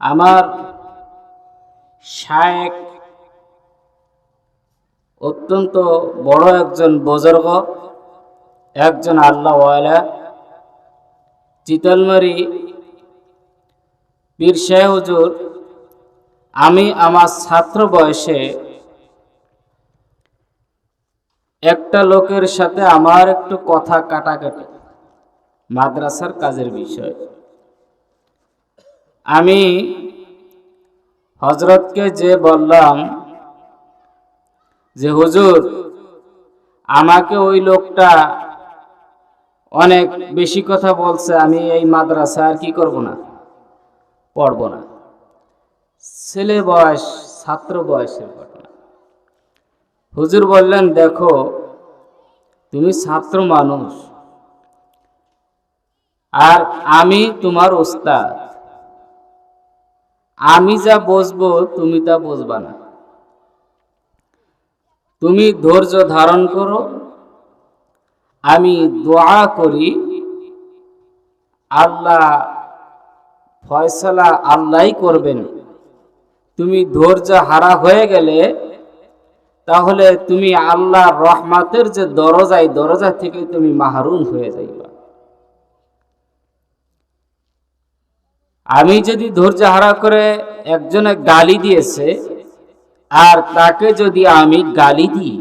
আমার শায়েক অত্যন্ত বড় একজন বজর্গ, একজন আল্লাহওয়ালা চিতলমারি পীর শাহ হুজুর, আমি আমার ছাত্র বয়সে একটা লোকের সাথে আমার একটু কথা কাটাকাটি, মাদ্রাসার কাজের বিষয়। আমি হজরতকে যে বললাম যে, হুজুর, আমাকে ওই লোকটা অনেক বেশি কথা বলছে, আমি এই মাদ্রাসা আর কি করব না, পড়ব না। ছেলে বয়স, ছাত্র বয়সের ঘটনা। হুজুর বললেন, দেখো, তুমি ছাত্র মানুষ, আর আমি তোমার ওস্তাদ। আমি যা বসবো, তুমি তা বসবা না। তুমি ধৈর্য ধারণ করো। আমি দোয়া করি, আল্লাহ ফয়সালা আল্লাহই করবেন। তুমি ধৈর্য হারা হয়ে গেলে, তাহলে তুমি আল্লাহ রহমাতের যে দরজায়, দরজা থেকে তুমি মাহরুম হয়ে যাইবা। আমি যদি ধৈর্য হারা করে একজনে গালি দিয়েছে, আর তাকে যদি আমি গালি দিই,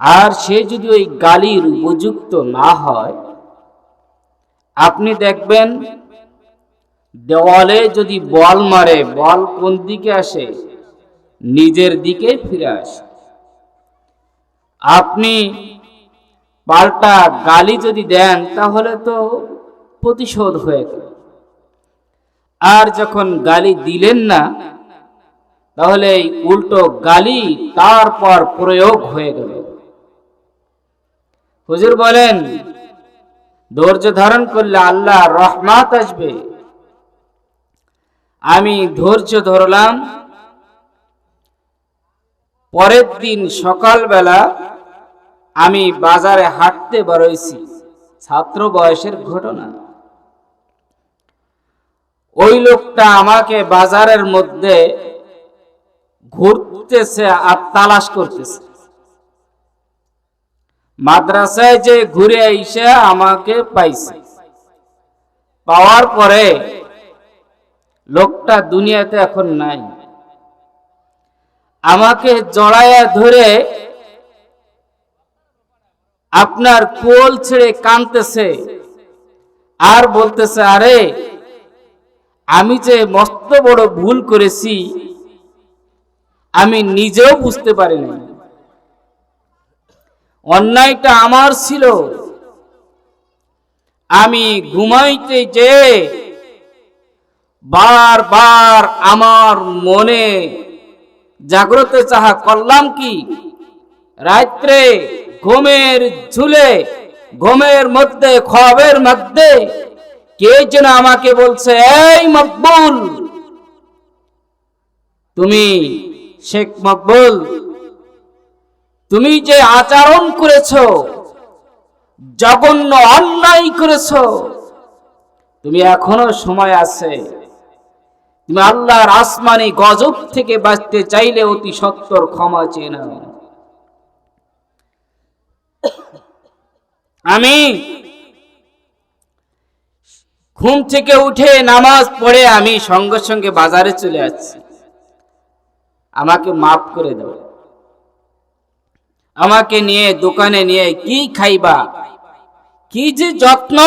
আর সে যদি ওই গালির উপযুক্ত না হয়, আপনি দেখবেন দেওয়ালে যদি বল মারে, বল কোন দিকে আসে? নিজের দিকে ফিরে আসে। আপনি পাল্টা গালি যদি দেন, তাহলে তো প্রতিশোধ হয়ে গেল। আর যখন গালি দিলেন না, তাহলে উল্টো গালি তারপর প্রয়োগ হয়ে গেল। হুজুর বলেন, ধৈর্য ধারণ করলে আল্লাহ রহমাত আসবে। আমি ধৈর্য ধরলাম। পরের দিন সকালবেলা আমি বাজারে হাঁটতে বেরোইছি। ছাত্র বয়সের ঘটনা। ওই লোকটা আমাকে বাজারের মধ্যে ঘুরতেছে আর তালাশ করতেছে। মাদ্রাসায় যে ঘুরে এসে আমাকে পাইছে। পাওয়ার পরে লোকটা দুনিয়াতে এখন নাই। আমাকে জড়াইয়া ধরে আপনার কোল ছেড়ে কানতেছে। আর বলতেছে, আরে আমি যে মস্ত বড় ভুল করেছি, আমি নিজেও বুঝতে পারি না অন্যায়টা আমার ছিল। আমি ঘুমাইতে যে বারবার আমার মনে জাগ্রত চাহা করলাম কি? রাত্রে ঘুমের ঝুলে, ঘুমের মধ্যে খবের মধ্যে কে যেন আমাকে বলছে, এই মকবুল, তুমি শেখ মকবুল, তুমি যে আচরণ করেছ, জঘন্য অন্যায় করেছ, তুমি এখনও সময় আছে। তুমি আল্লাহর আসমানি গজব থেকে বাঁচতে চাইলে অতি সত্তর ক্ষমা চেয়ে নাও। আমি ঘুম থেকে উঠে নামাজ পড়ে আমি সঙ্গে সঙ্গে বাজারে চলে যাচ্ছি আমাকে মাফ করে দাও। আমাকে নিয়ে দোকানে নিয়ে কি খাইবা? কি যে যত্ন?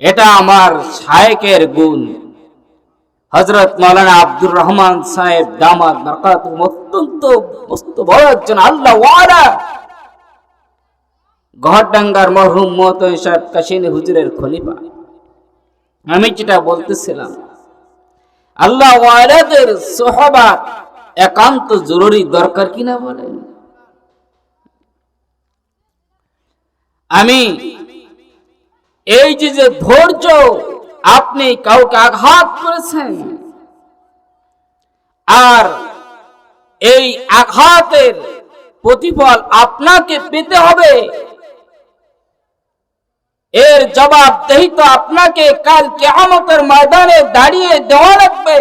এটা আমার শায়েকের গুণ। হজরত মৌলানা আব্দুর রহমান সাহেব দামাত বরকাত অত্যন্ত মস্ত বড় একজন আল্লাহ ওয়ারা গহরডাঙ্গার মরহুম মহতম সাহেব কাশিনী হুজুরের খলিফা। আমি যেটা বলতেছিলাম, আল্লাহ ওয়ালাদের সোহবাত একান্ত জরুরি, দরকার কিনা বলেন? আমি এই যে যে ধৈর্য আপনি কাউকে আঘাত করেছেন, আর এই আঘাতের প্রতিফল আপনাকে পেতে হবে এর জবাব দেহি তো আপনাকে কাল কেয়ামতের ময়দানে দাঁড়িয়ে দেওয়া লাগবে